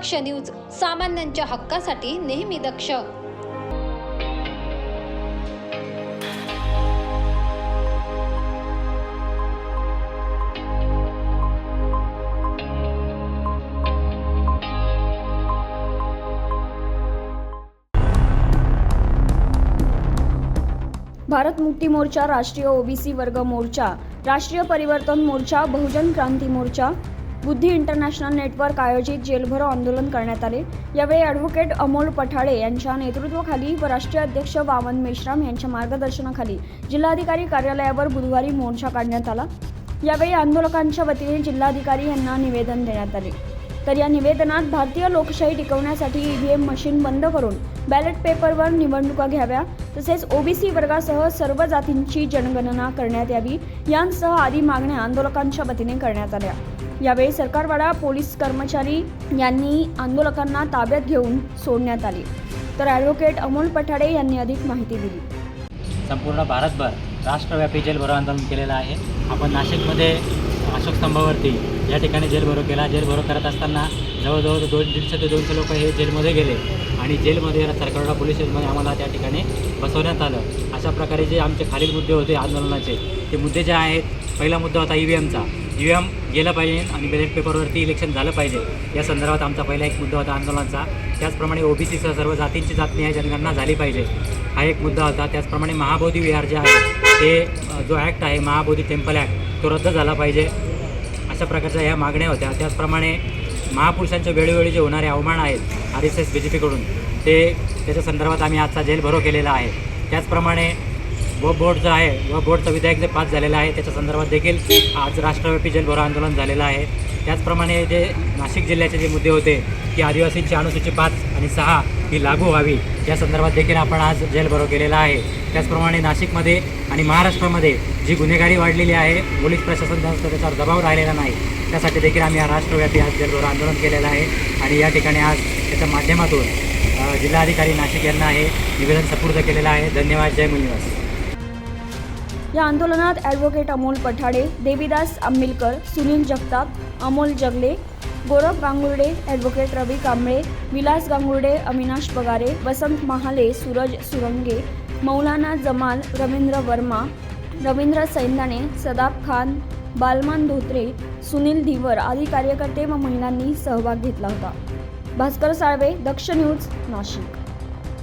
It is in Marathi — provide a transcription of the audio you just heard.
दक्ष न्यूज सामान्यांच्या हक्कासाठी नेहमी दक्ष. भारत मुक्ती मोर्चा राष्ट्रीय ओबीसी वर्ग मोर्चा राष्ट्रीय परिवर्तन मोर्चा बहुजन क्रांती मोर्चा बुद्धी इंटरनॅशनल नेटवर्क आयोजित जेलभरो आंदोलन करण्यात आले. यावेळी ॲडव्होकेट अमोल पठाडे यांच्या नेतृत्वाखाली व राष्ट्रीय अध्यक्ष वामन मेश्राम यांच्या मार्गदर्शनाखाली जिल्हाधिकारी कार्यालयावर बुधवारी मोर्चा काढण्यात आला. यावेळी आंदोलकांच्या वतीने जिल्हाधिकारी यांना निवेदन देण्यात आले. तर या निवेदनात भारतीय लोकशाही टिकवण्यासाठी ईव्हीएम मशीन बंद करून बॅलेट पेपरवर निवडणुका घ्याव्या तसेच ओबीसी वर्गासह सर्व जातींची जनगणना करण्यात यावी यांसह आदी मागण्या आंदोलकांच्या वतीने करण्यात आल्या. यावेळी सरकारवाडा पोलीस कर्मचारी यांनी आंदोलकांना ताब्यात घेऊन सोडण्यात आले. तर ॲडव्होकेट अमोल पठाडे यांनी अधिक माहिती दिली. संपूर्ण भारतभर राष्ट्रव्यापी जेलभरो आंदोलन केलेलं आहे. आपण नाशिकमध्ये अशोक स्तंभावरती या ठिकाणी जेल भरो केला. जेल भरो करत असताना जवळजवळ दोन दीडशे ते दोनशे लोक हे जेलमध्ये गेले आणि जेलमध्ये सरकारला पोलीस स्टेशनमध्ये आम्हाला त्या ठिकाणी बसवण्यात आलं. अशा प्रकारे जे आमचे खालील मुद्दे होते आंदोलनाचे ते मुद्दे जे आहेत पहिला मुद्दा होता ई व्ही एमचा. ई व्ही एम गेलं पाहिजे आणि बॅलेट पेपरवरती इलेक्शन झालं पाहिजे. या संदर्भात आमचा पहिला एक मुद्दा होता आंदोलनाचा. त्याचप्रमाणे ओबीसीसह सर्व जातींची जातनीय जनगणना झाली पाहिजे. हा एक मुद्दा होता. त्याचप्रमाणे महाबोधी विहार जे आहे ते जो ॲक्ट आहे महाबोधी टेम्पल ॲक्ट तो रद्द झाला पाहिजे. अशा प्रकारच्या ह्या मागण्या होत्या. त्याचप्रमाणे महापुरुषांच्या वेळोवेळी जे होणारे अवमान आहेत R S S B J पीकडून ते त्याच्या संदर्भात आम्ही आजचा जेल भरो केलेला आहे. त्याचप्रमाणे व बोर्ड आहे व बोर्डचं विधेयक जे पास झालेलं आहे त्याच्या संदर्भात देखील आज राष्ट्रव्यापी जलभरो आंदोलन झालेलं आहे. त्याचप्रमाणे जे नाशिक जिल्ह्याचे जे मुद्दे होते की आदिवासींची अनुसूची पाच आणि सहा ही लागू व्हावी या संदर्भात देखील आपण आज जेलभरो केलेला आहे. त्याचप्रमाणे नाशिकमध्ये आणि महाराष्ट्रामध्ये जी गुन्हेगारी वाढलेली आहे पोलीस प्रशासन जास्त त्याच्यावर दबाव राहिलेला नाही. त्यासाठी देखील आम्ही हा राष्ट्रव्यापी आज जेलभरो आंदोलन केलेलं आहे. आणि या ठिकाणी आज त्याच्या माध्यमातून जिल्हाधिकारी नाशिक यांना हे निवेदन सपूर्द केलेलं आहे. धन्यवाद. जय मुनिवास. या आंदोलनात ॲडव्होकेट अमोल पठाडे देवीदास आंबिलकर सुनील जगताप अमोल जगले गौरव गांगुर्डे ॲडव्होकेट रवी कांबळे विलास गांगुर्डे अविनाश पगारे वसंत महाले सूरज सुरंगे मौलाना जमाल रवींद्र वर्मा रवींद्र सैंदाने सदाब खान बालमान धोत्रे सुनील धीवर आदी कार्यकर्ते व महिलांनी सहभाग घेतला होता. भास्कर साळवे दक्ष न्यूज नाशिक.